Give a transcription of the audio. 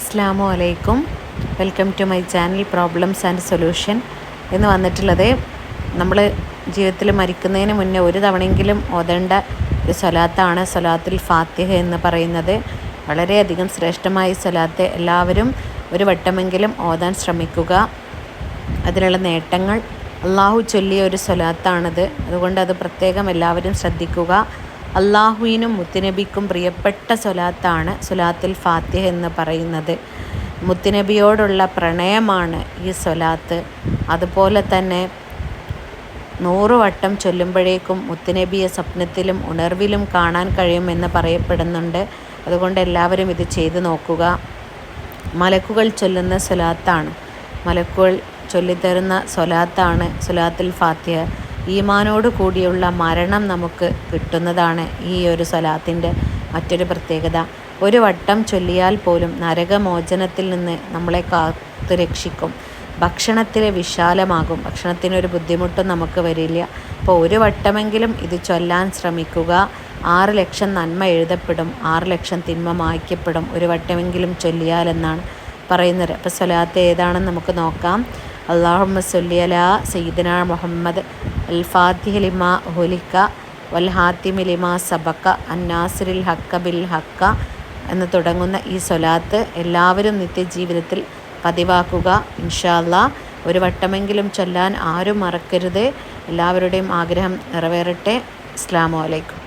അസ്സാമു അലൈക്കും. Welcome to my channel problems and solution എന്ന് വന്നിട്ടുള്ളത് നമ്മൾ ജീവിതത്തിൽ മരിക്കുന്നതിന് മുന്നേ ഒരു തവണയെങ്കിലും ഓതേണ്ട ഒരു സ്വലാത്താണ് സ്വലാത്തിൽ ഫാത്തിഹ എന്ന് പറയുന്നത്. വളരെയധികം ശ്രേഷ്ഠമായ സ്വലാത്ത് എല്ലാവരും ഒരു വട്ടമെങ്കിലും ഓതാൻ ശ്രമിക്കുക. അതിനുള്ള നേട്ടങ്ങൾ അള്ളാഹു ചൊല്ലിയ ഒരു സ്വലാത്താണത്. അതുകൊണ്ട് അത് പ്രത്യേകം എല്ലാവരും ശ്രദ്ധിക്കുക. അള്ളാഹുവിനും മുത്തുനബിക്കും പ്രിയപ്പെട്ട സ്വലാത്താണ് സ്വലാത്തുൽ ഫാത്തിഹ എന്ന് പറയുന്നത്. മുത്തുനബിയോടുള്ള പ്രണയമാണ് ഈ സ്വലാത്ത്. അതുപോലെ തന്നെ നൂറ് വട്ടം ചൊല്ലുമ്പോഴേക്കും മുത്തുനബിയെ സ്വപ്നത്തിലും ഉണർവിലും കാണാൻ കഴിയുമെന്ന് പറയപ്പെടുന്നുണ്ട്. അതുകൊണ്ട് എല്ലാവരും ഇത് ചെയ്തു നോക്കുക. മലക്കുകൾ ചൊല്ലുന്ന സ്വലാത്താണ്. മലക്കുകൾ ചൊല്ലിത്തരുന്ന സ്വലാത്താണ് സ്വലാത്തുൽ ഫാത്തിഹ. ഈമാനോട് കൂടിയുള്ള മരണം നമുക്ക് കിട്ടുന്നതാണ് ഈ ഒരു സ്വലാത്തിന്റെ മറ്റൊരു പ്രത്യേകത. ഒരു വട്ടം ചൊല്ലിയാൽ പോലും നരകമോചനത്തിൽ നിന്ന് നമ്മളെ കാത്തു രക്ഷിക്കും. ഭക്ഷണത്തിൽ വിശാലമാകും. ഭക്ഷണത്തിനൊരു ബുദ്ധിമുട്ടും നമുക്ക് വരില്ല. അപ്പോൾ ഒരു വട്ടമെങ്കിലും ഇത് ചൊല്ലാൻ ശ്രമിക്കുക. ആറ് ലക്ഷം നന്മ എഴുതപ്പെടും. ആറ് ലക്ഷം തിന്മ മായ്ക്കപ്പെടും. ഒരു വട്ടമെങ്കിലും ചൊല്ലിയാലെന്നാണ് പറയുന്നത്. അപ്പോൾ സ്വലാത്ത് ഏതാണെന്ന് നമുക്ക് നോക്കാം. അള്ളാഹുമ്മ സൊല്ലിയല സയ്യിദന മുഹമ്മദ് അൽ ഫാത്തിഹ ഹുലിക്ക വൽ ഹാത്തിമി സബക്ക അന്നാസിറിൽ ഹക്ക ബിൽ ഹക്ക എന്ന് തുടങ്ങുന്ന ഈ സ്വലാത്ത് എല്ലാവരും നിത്യജീവിതത്തിൽ പതിവാക്കുക. ഇൻഷാല്ല ഒരു വട്ടമെങ്കിലും ചൊല്ലാൻ ആരും മറക്കരുത്. എല്ലാവരുടെയും ആഗ്രഹം നിറവേറട്ടെ. അസ്ലാമലൈക്കും